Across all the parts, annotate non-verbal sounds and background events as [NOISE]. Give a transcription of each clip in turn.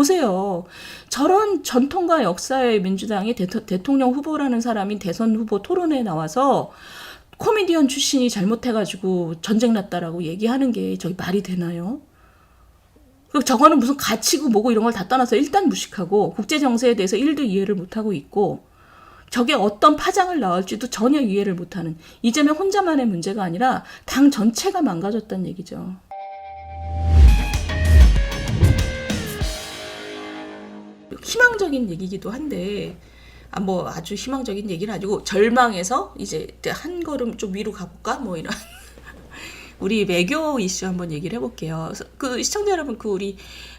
보세요. 저런 전통과 역사의 민주당이 대, 대통 령 후보라는 사람이 대선 후보 토론에 나와서 코미디언 출신이 잘못해가지고 전쟁 났다라고 얘기하는 게 저기 말이 되나요? 그리고 저거는 무슨 가치고 뭐고 이런 걸 다 떠나서 일단 무식하고 국제 정세에 대해서 일도 이해를 못하고 있고 저게 어떤 파장을 낳을지도 전혀 이해를 못하는 이재명 혼자만의 문제가 아니라 당 전체가 망가졌다는 얘기죠. 희망적인 얘기기도 한데 아, 뭐 아주 희망적인 얘기는 아니고 절망해서 이제 한 걸음 좀 위로 가볼까 뭐 이런 [LAUGHS] 우리 외교 이슈 한번 얘기를 해볼게요. 그 시청자 여러분 그 우리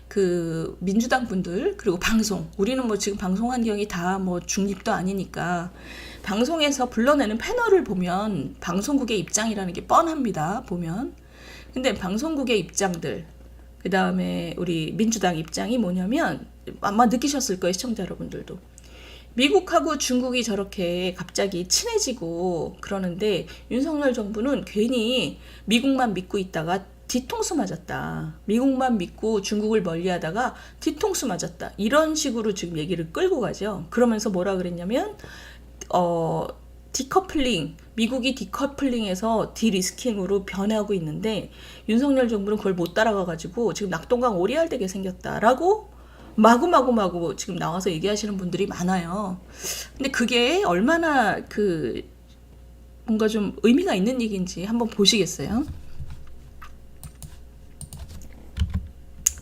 그 민주당 분들 그리고 방송 우리는 뭐 지금 방송 환경이 다 뭐 중립도 아니니까 방송에서 불러내는 패널을 보면 방송국의 입장이라는 게 뻔합니다. 보면 근데 방송국의 입장들 그 다음에 우리 민주당 입장이 뭐냐면 아마 느끼셨을 거예요 시청자 여러분들도 미국하고 중국이 저렇게 갑자기 친해지고 그러는데 윤석열 정부는 괜히 미국만 믿고 있다가 뒤통수 맞았다. 미국만 믿고 중국을 멀리 하다가 뒤통수 맞았다. 이런 식으로 지금 얘기를 끌고 가죠. 그러면서 뭐라 그랬냐면 어 디커플링 미국이 디커플링에서 디리스킹으로 변하고 있는데 윤석열 정부는 그걸 못 따라가 가지고 지금 낙동강 오리알 되게 생겼다라고 마구마구 마구 지금 나와서 얘기하시는 분들이 많아요. 근데 그게 얼마나 그 뭔가 좀 의미가 있는 얘기인지 한번 보시겠어요?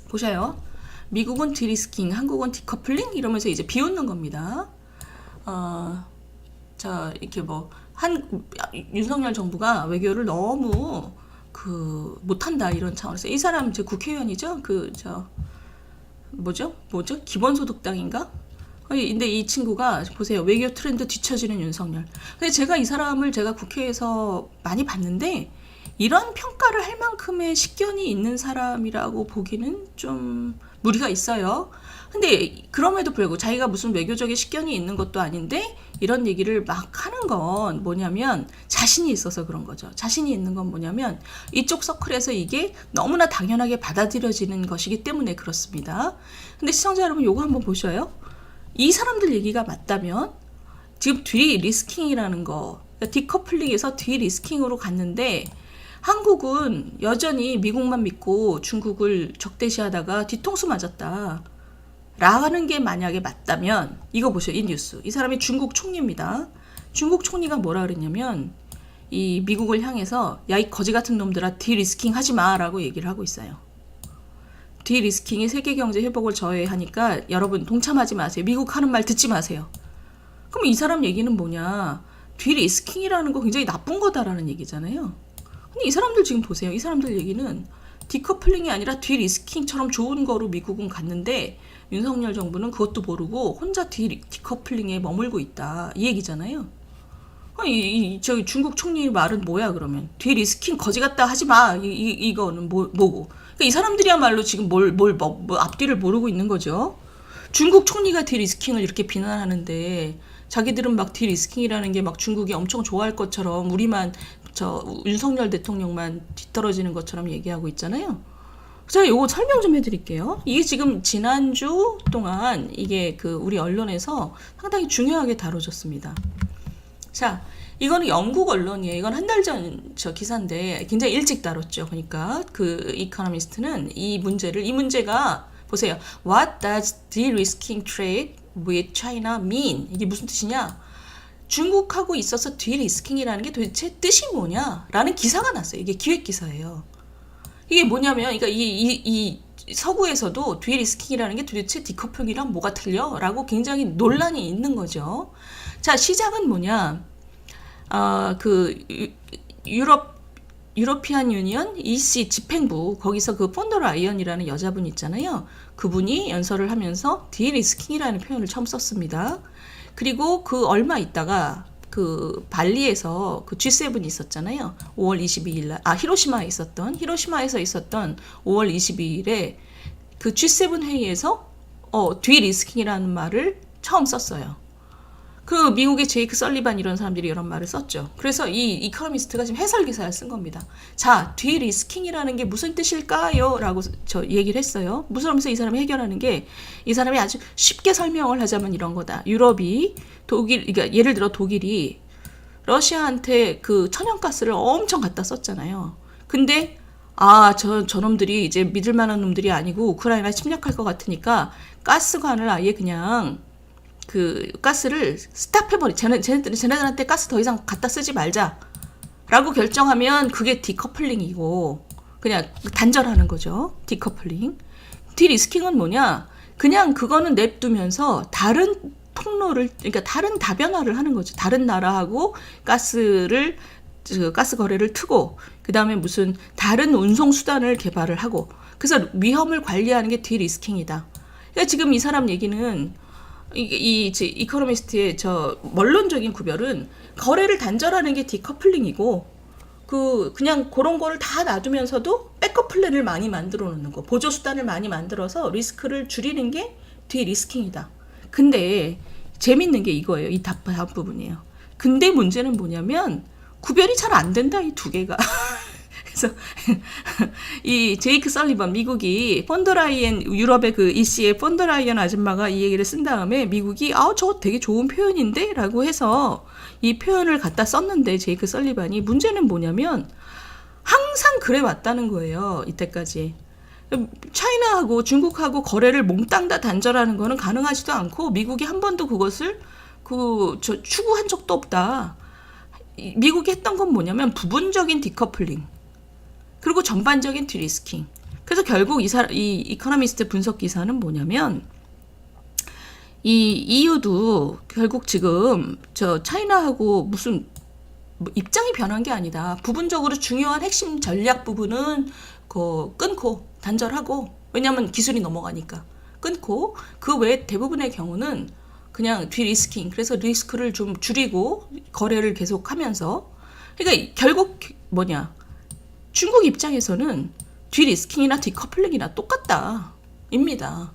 보셔요. 미국은 디리스킹, 한국은 디커플링 이러면서 이제 비웃는 겁니다. 어, 자 이렇게 뭐 한 윤석열 정부가 외교를 너무 그 못한다 이런 차원에서 이 사람 제 국회의원이죠. 그저 뭐죠? 뭐죠? 기본소득당인가? 근데 이 친구가 보세요. 외교 트렌드 뒤처지는 윤석열. 근데 제가 이 사람을 제가 국회에서 많이 봤는데 이런 평가를 할 만큼의 식견이 있는 사람이라고 보기는 좀 무리가 있어요. 근데 그럼에도 불구하고 자기가 무슨 외교적인 식견이 있는 것도 아닌데 이런 얘기를 막 하는 건 뭐냐면 자신이 있어서 그런 거죠. 자신이 있는 건 뭐냐면 이쪽 서클에서 이게 너무나 당연하게 받아들여지는 것이기 때문에 그렇습니다. 근데 시청자 여러분 요거 한번 보셔요. 이 사람들 얘기가 맞다면 지금 뒤 리스킹이라는 거 그러니까 디커플링에서 뒤 리스킹으로 갔는데 한국은 여전히 미국만 믿고 중국을 적대시하다가 뒤통수 맞았다. 라는 게 만약에 맞다면 이거 보세요 이 뉴스. 이 사람이 중국 총리입니다. 중국 총리가 뭐라 그랬냐면 이 미국을 향해서 야 이 거지 같은 놈들아 디리스킹 하지 마라고 얘기를 하고 있어요. 디리스킹이 세계 경제 회복을 저해하니까 여러분 동참하지 마세요. 미국 하는 말 듣지 마세요. 그럼 이 사람 얘기는 뭐냐? 디리스킹이라는 거 굉장히 나쁜 거다라는 얘기잖아요 근데 이 사람들 지금 보세요. 이 사람들 얘기는 디커플링이 아니라 디리스킹처럼 좋은 거로 미국은 갔는데 윤석열 정부는 그것도 모르고 혼자 디, 디커플링에 머물고 있다. 이 얘기잖아요. 이, 이, 저기 중국 총리 말은 뭐야 그러면? 디리스킹 거지 같다 하지 마. 이, 이, 이거는 뭐, 뭐고. 그러니까 이 사람들이야말로 지금 뭘, 뭘 뭐, 뭐 앞뒤를 모르고 있는 거죠. 중국 총리가 디리스킹을 이렇게 비난하는데 자기들은 막 디리스킹이라는 게 막 중국이 엄청 좋아할 것처럼 우리만 저 윤석열 대통령만 뒤떨어지는 것처럼 얘기하고 있잖아요. 제가 요거 설명 좀 해드릴게요. 이게 지금 지난주 동안 이게 그 우리 언론에서 상당히 중요하게 다뤄졌습니다. 자, 이거는 영국 언론이에요. 이건 한 달 전 저 기사인데 굉장히 일찍 다뤘죠. 그러니까 그 이코노미스트는 이 문제를 이 문제가 보세요. What does de-risking trade with China mean? 이게 무슨 뜻이냐? 중국하고 있어서 디리스킹이라는 게 도대체 뜻이 뭐냐? 라는 기사가 났어요. 이게 기획 기사예요. 이게 뭐냐면, 그러니까 이, 이, 이 서구에서도 디리스킹이라는 게 도대체 디커플링이랑 뭐가 틀려? 라고 굉장히 논란이 있는 거죠. 자, 시작은 뭐냐? 아, 그, 유럽, 유러피안 유니언 EC 집행부 거기서 그 폰더 라이언이라는 여자분 있잖아요. 그분이 연설을 하면서 디리스킹이라는 표현을 처음 썼습니다. 그리고 그 얼마 있다가 그 발리에서 그 G7이 있었잖아요. 5월 22일 날, 아, 히로시마에 있었던, 히로시마에서 있었던 5월 22일에 그 G7 회의에서 어, 뒤 리스킹이라는 말을 처음 썼어요. 그 미국의 제이크 설리반 이런 사람들이 이런 말을 썼죠. 그래서 이 이코노미스트가 지금 해설 기사를 쓴 겁니다. 자, 뒤리스킹이라는 게 무슨 뜻일까요? 라고 저 얘기를 했어요. 무슨 하면서 이 사람이 해결하는 게 이 사람이 아주 쉽게 설명을 하자면 이런 거다. 유럽이 독일, 그러니까 예를 들어 독일이 러시아한테 그 천연가스를 엄청 갖다 썼잖아요. 근데 아, 저, 저놈들이 이제 믿을 만한 놈들이 아니고 우크라이나 침략할 것 같으니까 가스관을 아예 그냥 그 가스를 스탑해버리, 쟤네, 쟤네들, 쟤네들한테 가스 더 이상 갖다 쓰지 말자. 라고 결정하면 그게 디커플링이고, 그냥 단절하는 거죠. 디커플링. 디리스킹은 뭐냐? 그냥 그거는 냅두면서 다른 통로를, 그러니까 다른 다변화를 하는 거죠. 다른 나라하고 가스를, 그 가스 거래를 트고, 그 다음에 무슨 다른 운송 수단을 개발을 하고, 그래서 위험을 관리하는 게 디리스킹이다. 그러니까 지금 이 사람 얘기는 이, 이 이 제 이코노미스트의 저 원론적인 구별은 거래를 단절하는 게 디커플링이고 그 그냥 그런 거를 다 놔두면서도 백업 플랜을 많이 만들어 놓는 거 보조 수단을 많이 만들어서 리스크를 줄이는 게 디리스킹이다. 근데 재밌는 게 이거예요. 이 답, 답 부분이에요. 근데 문제는 뭐냐면 구별이 잘 안 된다 이 두 개가. [LAUGHS] 그래서 [LAUGHS] 이 제이크 설리번 미국이 펀더라이엔 유럽의 그 이씨의 펀더라이엔 아줌마가 이 얘기를 쓴 다음에 미국이 아 저거 되게 좋은 표현인데라고 해서 이 표현을 갖다 썼는데 제이크 설리반이 문제는 뭐냐면 항상 그래 왔다는 거예요 이때까지. 차이나하고 중국하고 거래를 몽땅 다 단절하는 거는 가능하지도 않고 미국이 한 번도 그것을 그 저 추구한 적도 없다. 이- 미국이 했던 건 뭐냐면 부분적인 디커플링 전반적인 디리스킹. 그래서 결국 이, 사, 이 이코노미스트 분석 기사는 뭐냐면 이 EU도 결국 지금 저 차이나하고 무슨 뭐 입장이 변한 게 아니다. 부분적으로 중요한 핵심 전략 부분은 그 끊고 단절하고 왜냐하면 기술이 넘어가니까 끊고 그 외 대부분의 경우는 그냥 뒤리스킹 그래서 리스크를 좀 줄이고 거래를 계속하면서 그러니까 결국 뭐냐 중국 입장에서는 뒤리스킹이나 디커플링이나 똑같다. 입니다.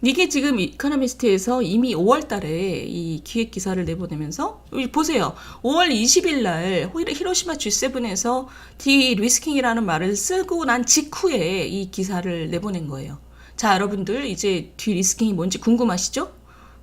이게 지금 이코노미스트에서 이미 5월 달에 이 기획 기사를 내보내면서 보세요. 5월 20일 날 히로- 히로시마 G7에서 디리스킹이라는 말을 쓰고 난 직후에 이 기사를 내보낸 거예요. 자, 여러분들 이제 디리스킹이 뭔지 궁금하시죠?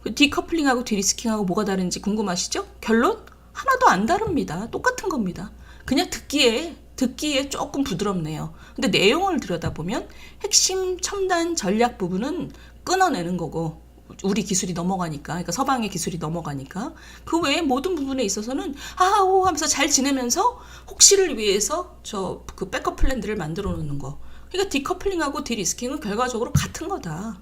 그 디커플링하고 디리스킹하고 뭐가 다른지 궁금하시죠? 결론? 하나도 안 다릅니다. 똑같은 겁니다. 그냥 듣기에 듣기에 조금 부드럽네요. 근데 내용을 들여다보면 핵심 첨단 전략 부분은 끊어내는 거고 우리 기술이 넘어가니까 그러니까 서방의 기술이 넘어가니까 그 외에 모든 부분에 있어서는 아오 하면서 잘 지내면서 혹시를 위해서 저 그 백업 플랜들을 만들어 놓는 거. 그러니까 디커플링하고 디리스킹은 결과적으로 같은 거다.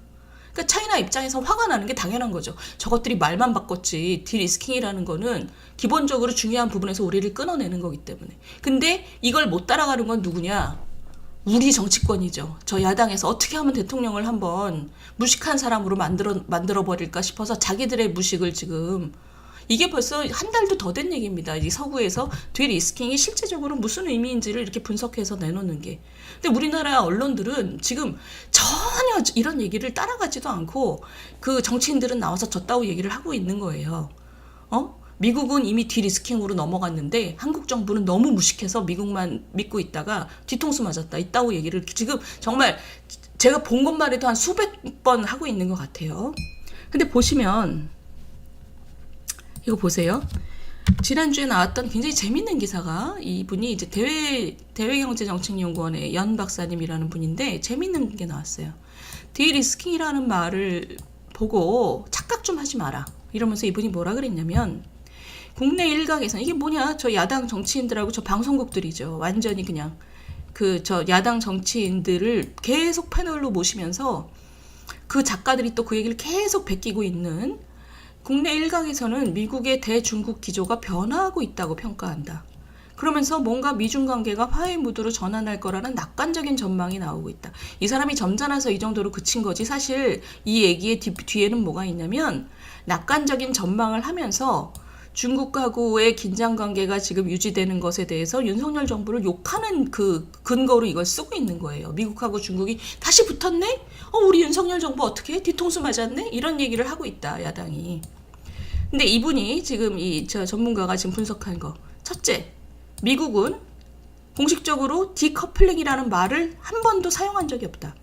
그러니까 차이나 입장에서 화가 나는 게 당연한 거죠. 저것들이 말만 바꿨지 디리스킹이라는 거는 기본적으로 중요한 부분에서 우리를 끊어내는 거기 때문에. 근데 이걸 못 따라가는 건 누구냐? 우리 정치권이죠. 저 야당에서 어떻게 하면 대통령을 한번 무식한 사람으로 만들어 만들어 버릴까 싶어서 자기들의 무식을 지금 이게 벌써 한 달도 더 된 얘기입니다. 이 서구에서 뒤리스킹이 실제적으로 무슨 의미인지를 이렇게 분석해서 내놓는 게. 근데 우리나라 언론들은 지금 전혀 이런 얘기를 따라가지도 않고 그 정치인들은 나와서 저따위 얘기를 하고 있는 거예요. 어? 미국은 이미 디리스킹으로 넘어갔는데 한국 정부는 너무 무식해서 미국만 믿고 있다가 뒤통수 맞았다. 이따고 얘기를 지금 정말 제가 본 것만 해도 한 수백 번 하고 있는 것 같아요. 근데 보시면 이거 보세요. 지난주에 나왔던 굉장히 재밌는 기사가 이분이 이제 대외 대외경제정책연구원의 연 박사님이라는 분인데 재밌는 게 나왔어요. 디리스킹이라는 말을 보고 착각 좀 하지 마라. 이러면서 이분이 뭐라 그랬냐면 국내 일각에서 이게 뭐냐 저 야당 정치인들하고 저 방송국들이죠. 완전히 그냥 그 저 야당 정치인들을 계속 패널로 모시면서 그 작가들이 또 그 얘기를 계속 베끼고 있는 국내 일각에서는 미국의 대중국 기조가 변화하고 있다고 평가한다. 그러면서 뭔가 미중 관계가 화해 무드로 전환할 거라는 낙관적인 전망이 나오고 있다. 이 사람이 점잖아서 이 정도로 그친 거지. 사실 이 얘기의 뒤, 뒤에는 뭐가 있냐면 낙관적인 전망을 하면서 중국하고의 긴장 관계가 지금 유지되는 것에 대해서 윤석열 정부를 욕하는 그 근거로 이걸 쓰고 있는 거예요. 미국하고 중국이 다시 붙었네? 어, 우리 윤석열 정부 어떻게 뒤통수 맞았네? 이런 얘기를 하고 있다, 야당이. 근데 이분이 지금 이 저 전문가가 지금 분석한 거. 첫째, 미국은 공식적으로 디커플링이라는 말을 한 번도 사용한 적이 없다.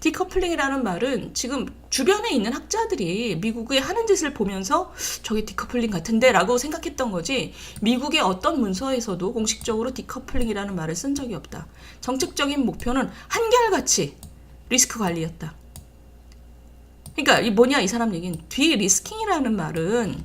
디커플링이라는 말은 지금 주변에 있는 학자들이 미국의 하는 짓을 보면서 저게 디커플링 같은데 라고 생각했던 거지 미국의 어떤 문서에서도 공식적으로 디커플링이라는 말을 쓴 적이 없다. 정책적인 목표는 한결같이 리스크 관리였다. 그러니까 이 뭐냐 이 사람 얘기는 디리스킹이라는 말은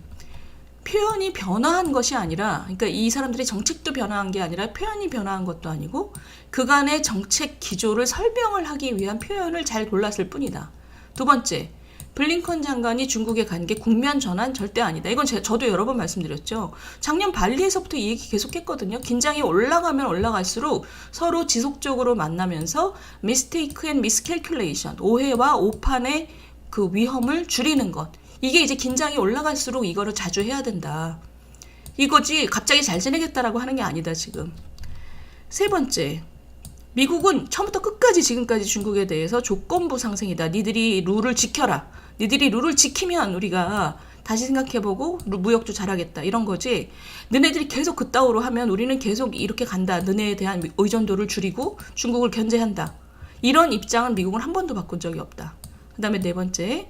표현이 변화한 것이 아니라 그러니까 이 사람들이 정책도 변화한 게 아니라 표현이 변화한 것도 아니고 그간의 정책 기조를 설명을 하기 위한 표현을 잘 골랐을 뿐이다. 두 번째, 블링컨 장관이 중국에 간 게 국면 전환 절대 아니다. 이건 제, 저도 여러 번 말씀드렸죠. 작년 발리에서부터 이 얘기 계속 했거든요. 긴장이 올라가면 올라갈수록 서로 지속적으로 만나면서 미스테이크 앤 미스캘큘레이션, 오해와 오판의 그 위험을 줄이는 것. 이게 이제 긴장이 올라갈수록 이거를 자주 해야 된다. 이거지 갑자기 잘 지내겠다라고 하는 게 아니다 지금. 세 번째, 미국은 처음부터 끝까지 지금까지 중국에 대해서 조건부 상생이다. 니들이 룰을 지켜라. 니들이 룰을 지키면 우리가 다시 생각해보고 루- 무역도 잘하겠다. 이런 거지. 너네들이 계속 그따위로 하면 우리는 계속 이렇게 간다. 너네에 대한 의존도를 줄이고 중국을 견제한다. 이런 입장은 미국은 한 번도 바꾼 적이 없다. 그 다음에 네 번째,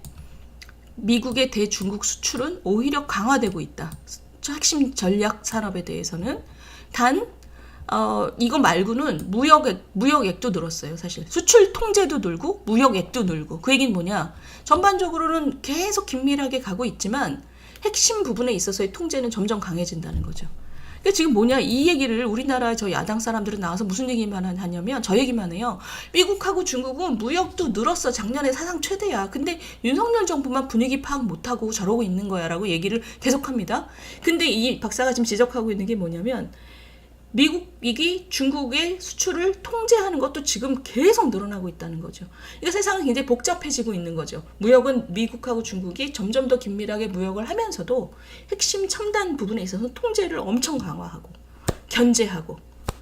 미국의 대중국 수출은 오히려 강화되고 있다. 핵심 전략 산업에 대해서는 단 어, 이거 말고는 무역액, 무역액도 늘었어요, 사실. 수출 통제도 늘고, 무역액도 늘고. 그 얘기는 뭐냐? 전반적으로는 계속 긴밀하게 가고 있지만, 핵심 부분에 있어서의 통제는 점점 강해진다는 거죠. 그러니까 지금 뭐냐, 이 얘기를 우리나라 저 야당 사람들은 나와서 무슨 얘기만 하냐면, 저 얘기만 해요. 미국하고 중국은 무역도 늘었어. 작년에 사상 최대야. 근데 윤석열 정부만 분위기 파악 못하고 저러고 있는 거야. 라고 얘기를 계속합니다. 근데 이 박사가 지금 지적하고 있는 게 뭐냐면, 미국이 중국의 수출을 통제하는 것도 지금 계속 늘어나고 있다는 거죠. 이거 세상은 굉장히 복잡해지고 있는 거죠. 무역은 미국하고 중국이 점점 더 긴밀하게 무역을 하면서도 핵심 첨단 부분에 있어서 통제를 엄청 강화하고 견제하고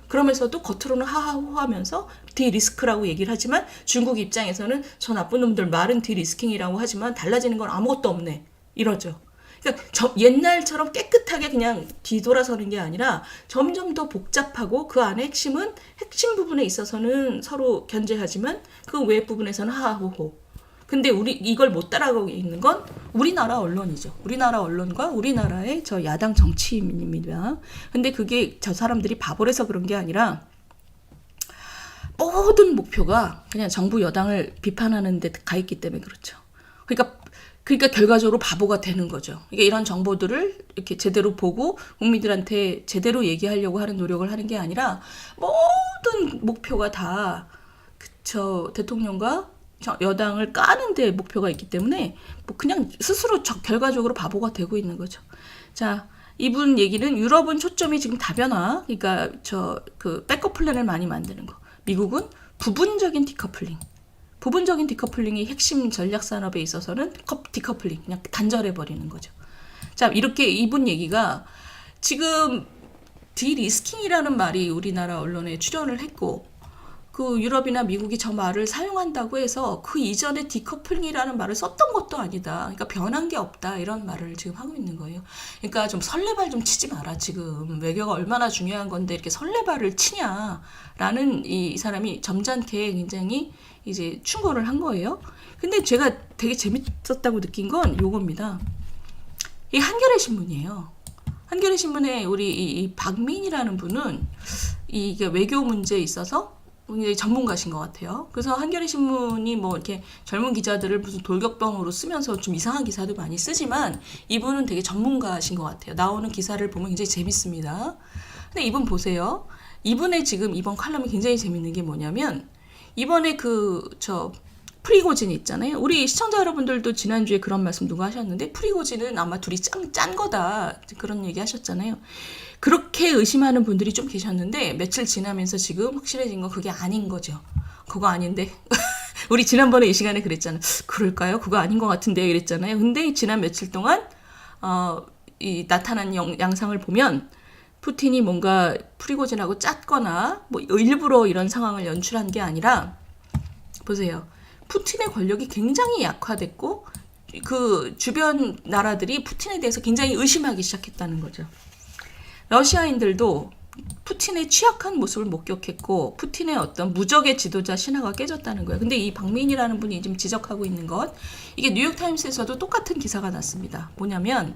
그러면서도 겉으로는 하하호하면서 디리스크라고 얘기를 하지만 중국 입장에서는 저 나쁜 놈들 말은 디리스킹이라고 하지만 달라지는 건 아무것도 없네 이러죠. 그러니까 저- 옛날처럼 깨끗하게 그냥 뒤돌아서는 게 아니라 점점 더 복잡하고 그 안에 핵심은 핵심 부분에 있어서는 서로 견제하지만 그 외 부분에서는 하하호호. 근데 우리 이걸 못 따라가고 있는 건 우리나라 언론이죠. 우리나라 언론과 우리나라의 저 야당 정치인입니다. 근데 그게 저 사람들이 바보라서 그런 게 아니라 모든 목표가 그냥 정부 여당을 비판하는 데 가 있기 때문에 그렇죠. 그러니까 그러니까 결과적으로 바보가 되는 거죠. 이게 이런 정보들을 이렇게 제대로 보고 국민들한테 제대로 얘기하려고 하는 노력을 하는 게 아니라 모든 목표가 다 그저 대통령과 저 여당을 까는 데 목표가 있기 때문에 뭐 그냥 스스로 저- 결과적으로 바보가 되고 있는 거죠. 자, 이분 얘기는 유럽은 초점이 지금 다변화, 그러니까 저 그 백업 플랜을 많이 만드는 거. 미국은 부분적인 디커플링. 부분적인 디커플링이 핵심 전략 산업에 있어서는 컵 디커플링 그냥 단절해 버리는 거죠. 자, 이렇게 이분 얘기가 지금 디리스킹이라는 말이 우리나라 언론에 출연을 했고 그 유럽이나 미국이 저 말을 사용한다고 해서 그 이전에 디커플링이라는 말을 썼던 것도 아니다. 그러니까 변한 게 없다. 이런 말을 지금 하고 있는 거예요. 그러니까 좀 설레발 좀 치지 마라. 지금 외교가 얼마나 중요한 건데 이렇게 설레발을 치냐라는 이 사람이 점잖게 굉장히 이제 충고를 한 거예요. 근데 제가 되게 재밌었다고 느낀 건 요겁니다. 이 한겨레 신문이에요. 한겨레 신문에 우리 이, 이 박민이라는 분은 이게 외교 문제에 있어서 굉장히 전문가신 것 같아요. 그래서 한겨레 신문이 뭐 이렇게 젊은 기자들을 무슨 돌격병으로 쓰면서 좀 이상한 기사도 많이 쓰지만 이분은 되게 전문가신 것 같아요. 나오는 기사를 보면 굉장히 재밌습니다. 근데 이분 보세요. 이분의 지금 이번 칼럼이 굉장히 재밌는 게 뭐냐면 이번에 그 저 프리고진 있잖아요. 우리 시청자 여러분들도 지난주에 그런 말씀 누가 하셨는데 프리고진은 아마 둘이 짠, 짠 거다 그런 얘기 하셨잖아요. 그렇게 의심하는 분들이 좀 계셨는데 며칠 지나면서 지금 확실해진 건 그게 아닌 거죠. 그거 아닌데 [LAUGHS] 우리 지난번에 이 시간에 그랬잖아요. 그럴까요? 그거 아닌 것 같은데요. 이랬잖아요. 근데 지난 며칠 동안 어, 이 나타난 영, 양상을 보면 푸틴이 뭔가 프리고진하고 짰거나 뭐 일부러 이런 상황을 연출한 게 아니라 보세요. 푸틴의 권력이 굉장히 약화됐고 그 주변 나라들이 푸틴에 대해서 굉장히 의심하기 시작했다는 거죠. 러시아인들도 푸틴의 취약한 모습을 목격했고 푸틴의 어떤 무적의 지도자 신화가 깨졌다는 거예요. 근데 이 박민이라는 분이 지금 지적하고 있는 것 이게 뉴욕 타임스에서도 똑같은 기사가 났습니다. 뭐냐면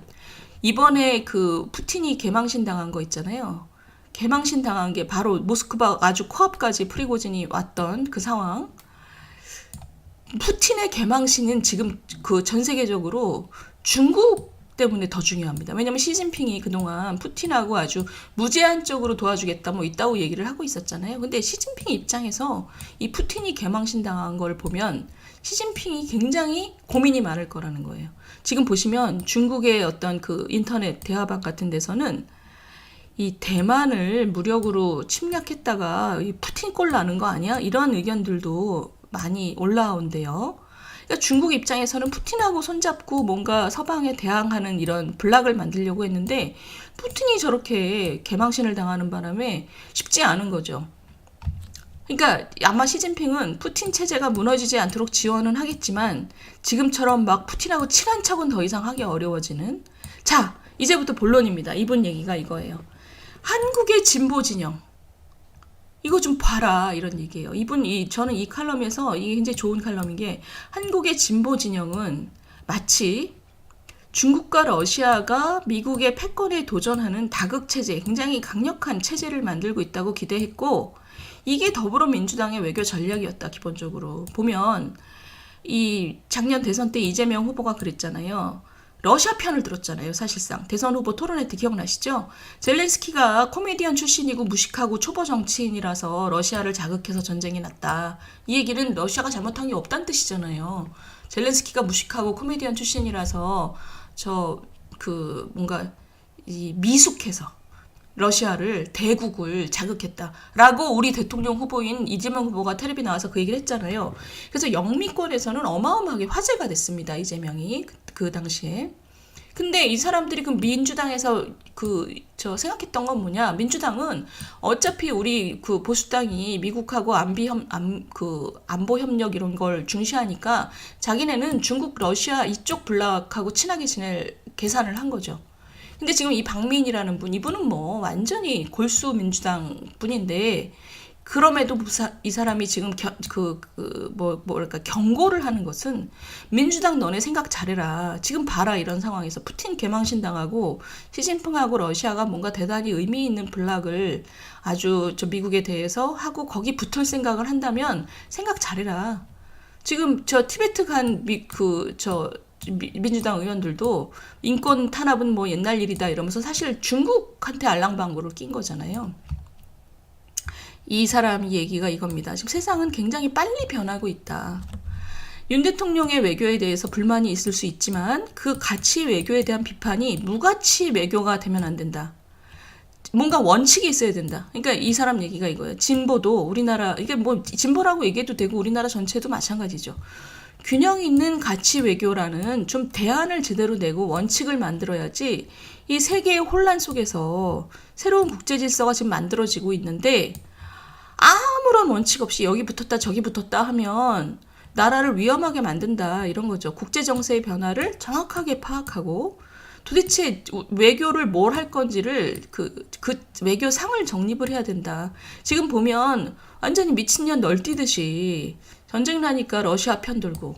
이번에 그 푸틴이 개망신 당한 거 있잖아요. 개망신 당한 게 바로 모스크바 아주 코앞까지 프리고진이 왔던 그 상황. 푸틴의 개망신은 지금 그 전 세계적으로 중국 때문에 더 중요합니다. 왜냐면 시진핑이 그동안 푸틴하고 아주 무제한적으로 도와주겠다 뭐 있다고 얘기를 하고 있었잖아요. 근데 시진핑 입장에서 이 푸틴이 개망신 당한 걸 보면 시진핑이 굉장히 고민이 많을 거라는 거예요. 지금 보시면 중국의 어떤 그 인터넷 대화방 같은 데서는 이 대만을 무력으로 침략했다가 이 푸틴 꼴 나는 거 아니야? 이런 의견들도 많이 올라온대요. 그러니까 중국 입장에서는 푸틴하고 손잡고 뭔가 서방에 대항하는 이런 블락을 만들려고 했는데 푸틴이 저렇게 개망신을 당하는 바람에 쉽지 않은 거죠. 그러니까 아마 시진핑은 푸틴 체제가 무너지지 않도록 지원은 하겠지만 지금처럼 막 푸틴하고 친한 척은 더 이상 하기 어려워지는 자 이제부터 본론입니다. 이분 얘기가 이거예요. 한국의 진보 진영 이거 좀 봐라 이런 얘기예요. 이분 이 저는 이 칼럼에서 이게 굉장히 좋은 칼럼인 게 한국의 진보 진영은 마치 중국과 러시아가 미국의 패권에 도전하는 다극 체제, 굉장히 강력한 체제를 만들고 있다고 기대했고 이게 더불어민주당의 외교 전략이었다 기본적으로 보면 이 작년 대선 때 이재명 후보가 그랬잖아요. 러시아 편을 들었잖아요, 사실상. 대선 후보 토론회 때 기억나시죠? 젤렌스키가 코미디언 출신이고 무식하고 초보 정치인이라서 러시아를 자극해서 전쟁이 났다. 이 얘기는 러시아가 잘못한 게 없다는 뜻이잖아요. 젤렌스키가 무식하고 코미디언 출신이라서 저 그 뭔가 이 미숙해서 러시아를 대국을 자극했다라고 우리 대통령 후보인 이재명 후보가 텔레비 나와서 그 얘기를 했잖아요. 그래서 영미권에서는 어마어마하게 화제가 됐습니다. 이재명이 그, 그 당시에. 근데 이 사람들이 그 민주당에서 그 저 생각했던 건 뭐냐? 민주당은 어차피 우리 그 보수당이 미국하고 안비 협안그 안보 협력 이런 걸 중시하니까 자기네는 중국 러시아 이쪽 블락하고 친하게 지낼 계산을 한 거죠. 근데 지금 이 박민이라는 분, 이분은 뭐 완전히 골수 민주당 분인데 그럼에도 이 사람이 지금 그, 그, 뭐, 뭐랄까, 경고를 하는 것은 민주당 너네 생각 잘해라. 지금 봐라, 이런 상황에서. 푸틴 개망신 당하고 시진핑하고 러시아가 뭔가 대단히 의미 있는 블락을 아주 저 미국에 대해서 하고 거기 붙을 생각을 한다면 생각 잘해라. 지금 저 티베트 간 미, 그, 저, 민주당 의원들도 인권 탄압은 뭐 옛날 일이다 이러면서 사실 중국한테 알랑방구를 낀 거잖아요. 이 사람 얘기가 이겁니다. 지금 세상은 굉장히 빨리 변하고 있다. 윤 대통령의 외교에 대해서 불만이 있을 수 있지만 그 가치 외교에 대한 비판이 무가치 외교가 되면 안 된다. 뭔가 원칙이 있어야 된다. 그러니까 이 사람 얘기가 이거예요. 진보도 우리나라 이게 뭐 진보라고 얘기해도 되고 우리나라 전체도 마찬가지죠. 균형 있는 가치 외교라는 좀 대안을 제대로 내고 원칙을 만들어야지 이 세계의 혼란 속에서 새로운 국제 질서가 지금 만들어지고 있는데 아무런 원칙 없이 여기 붙었다 저기 붙었다 하면 나라를 위험하게 만든다 이런 거죠. 국제 정세의 변화를 정확하게 파악하고 도대체 외교를 뭘 할 건지를 그, 그 외교 상을 정립을 해야 된다. 지금 보면 완전히 미친년 널뛰듯이 전쟁 나니까 러시아 편 들고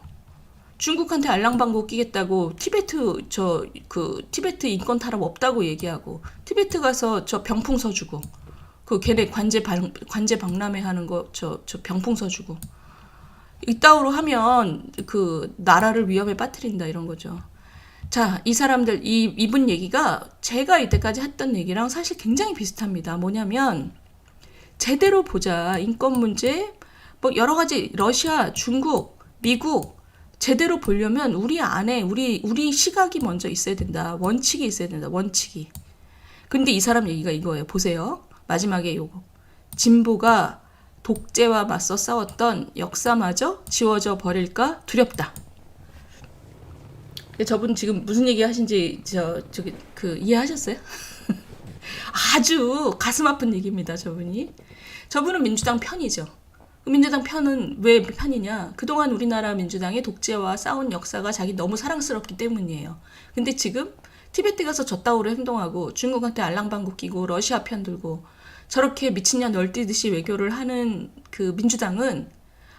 중국한테 알랑방구 끼겠다고 티베트 저 그 티베트 인권 탄압 없다고 얘기하고 티베트 가서 저 병풍 서주고 그 걔네 관제 방, 관제 박람회 하는 거 저 저 병풍 서주고 이따위로 하면 그 나라를 위험에 빠뜨린다 이런 거죠. 자, 이 사람들, 이, 이분 얘기가 제가 이때까지 했던 얘기랑 사실 굉장히 비슷합니다. 뭐냐면, 제대로 보자. 인권 문제, 뭐 여러 가지, 러시아, 중국, 미국, 제대로 보려면 우리 안에, 우리, 우리 시각이 먼저 있어야 된다. 원칙이 있어야 된다. 원칙이. 근데 이 사람 얘기가 이거예요. 보세요. 마지막에 요거. 진보가 독재와 맞서 싸웠던 역사마저 지워져 버릴까 두렵다. 저분 지금 무슨 얘기 하신지 저 저기 그 이해하셨어요? [LAUGHS] 아주 가슴 아픈 얘기입니다. 저분이. 저분은 민주당 편이죠. 민주당 편은 왜 편이냐? 그동안 우리나라 민주당이 독재와 싸운 역사가 자기 너무 사랑스럽기 때문이에요. 근데 지금 티베트 가서 저따오로 행동하고 중국한테 알랑방구 끼고 러시아 편 들고 저렇게 미친년 널뛰듯이 외교를 하는 그 민주당은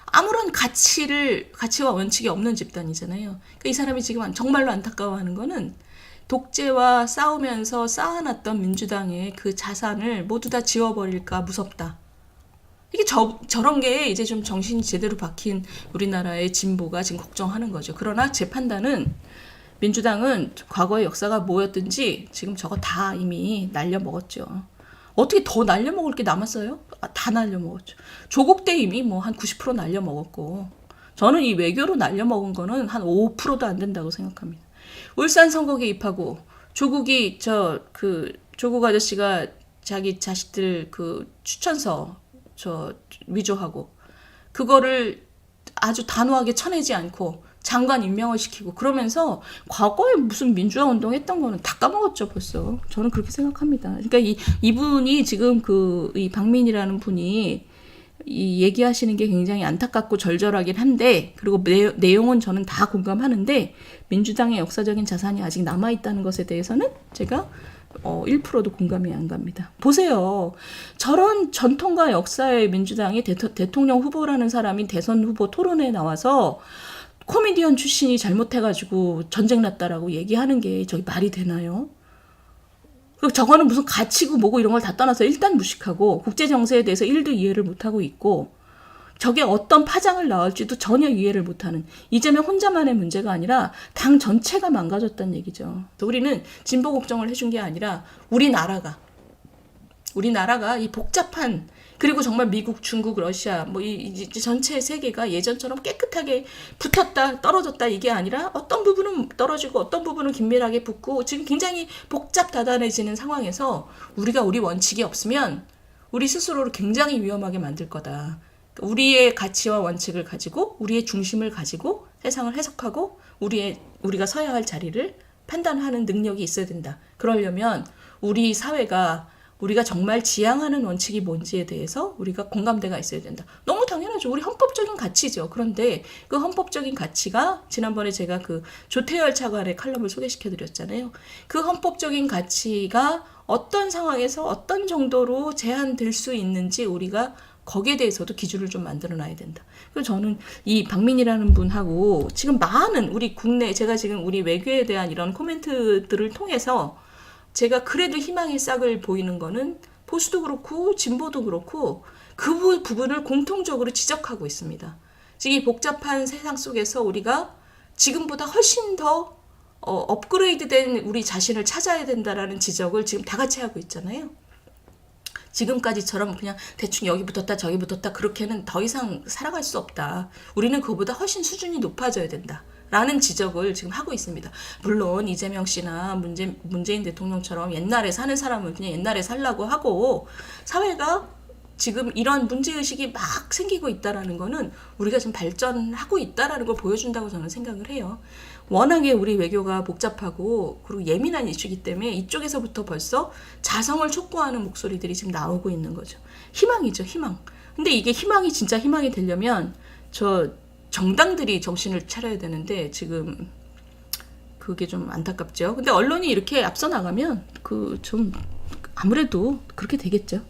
아무런 가치를 가치와 원칙이 없는 집단이잖아요. 그러니까 이 사람이 지금 정말로 안타까워하는 거는 독재와 싸우면서 쌓아놨던 민주당의 그 자산을 모두 다 지워버릴까 무섭다. 이게 저, 저런 게 이제 좀 정신이 제대로 박힌 우리나라의 진보가 지금 걱정하는 거죠. 그러나 제 판단은 민주당은 과거의 역사가 뭐였든지 지금 저거 다 이미 날려먹었죠. 어떻게 더 날려먹을 게 남았어요? 아, 다 날려먹었죠. 조국 때 이미 뭐 한 90% 날려먹었고 저는 이 외교로 날려먹은 거는 한 5%도 안 된다고 생각합니다. 울산 선거 개입하고 조국이 저 그 조국 아저씨가 자기 자식들 그 추천서 저 위조하고. 그거를 아주 단호하게 쳐내지 않고 장관 임명을 시키고 그러면서 과거에 무슨 민주화 운동 했던 거는 다 까먹었죠 벌써. 저는 그렇게 생각합니다. 그러니까 이 이분이 지금 그 이 박민이라는 분이 이 얘기하시는 게 굉장히 안타깝고 절절하긴 한데 그리고 내, 내용은 저는 다 공감하는데 민주당의 역사적인 자산이 아직 남아 있다는 것에 대해서는 제가 어, 1%도 공감이 안 갑니다. 보세요. 저런 전통과 역사의 민주당이 대토, 대통령 후보라는 사람이 대선 후보 토론에 나와서 코미디언 출신이 잘못해가지고 전쟁 났다라고 얘기하는 게 저기 말이 되나요? 그리고 저거는 무슨 가치고 뭐고 이런 걸 다 떠나서 일단 무식하고 국제 정세에 대해서 1도 이해를 못하고 있고 저게 어떤 파장을 낳을지도 전혀 이해를 못하는 이재명 혼자만의 문제가 아니라 당 전체가 망가졌다는 얘기죠. 우리는 진보 걱정을 해준 게 아니라 우리나라가 우리나라가 이 복잡한 그리고 정말 미국, 중국, 러시아 뭐 이 전체 세계가 예전처럼 깨끗하게 붙었다 떨어졌다 이게 아니라 어떤 부분은 떨어지고 어떤 부분은 긴밀하게 붙고 지금 굉장히 복잡 다단해지는 상황에서 우리가 우리 원칙이 없으면 우리 스스로를 굉장히 위험하게 만들 거다. 우리의 가치와 원칙을 가지고 우리의 중심을 가지고 세상을 해석하고 우리의 우리가 서야 할 자리를 판단하는 능력이 있어야 된다. 그러려면 우리 사회가 우리가 정말 지향하는 원칙이 뭔지에 대해서 우리가 공감대가 있어야 된다. 너무 당연하죠. 우리 헌법적인 가치죠. 그런데 그 헌법적인 가치가 지난번에 제가 그 조태열 차관의 칼럼을 소개시켜 드렸잖아요. 그 헌법적인 가치가 어떤 상황에서 어떤 정도로 제한될 수 있는지 우리가 거기에 대해서도 기준을 좀 만들어 놔야 된다. 그래서 저는 이 박민이라는 분하고 지금 많은 우리 국내 제가 지금 우리 외교에 대한 이런 코멘트들을 통해서 제가 그래도 희망의 싹을 보이는 거는 보수도 그렇고 진보도 그렇고 그 부분을 공통적으로 지적하고 있습니다. 지금 이 복잡한 세상 속에서 우리가 지금보다 훨씬 더 어, 업그레이드된 우리 자신을 찾아야 된다라는 지적을 지금 다 같이 하고 있잖아요. 지금까지처럼 그냥 대충 여기 붙었다 저기 붙었다 그렇게는 더 이상 살아갈 수 없다. 우리는 그보다 훨씬 수준이 높아져야 된다. 라는 지적을 지금 하고 있습니다. 물론 이재명 씨나 문재, 문재인 대통령처럼 옛날에 사는 사람은 그냥 옛날에 살라고 하고 사회가 지금 이런 문제의식이 막 생기고 있다라는 거는 우리가 지금 발전하고 있다라는 걸 보여준다고 저는 생각을 해요. 워낙에 우리 외교가 복잡하고 그리고 예민한 이슈이기 때문에 이쪽에서부터 벌써 자성을 촉구하는 목소리들이 지금 나오고 있는 거죠. 희망이죠, 희망. 근데 이게 희망이 진짜 희망이 되려면 저 정당들이 정신을 차려야 되는데 지금 그게 좀 안타깝죠. 근데 언론이 이렇게 앞서 나가면 그 좀 아무래도 그렇게 되겠죠.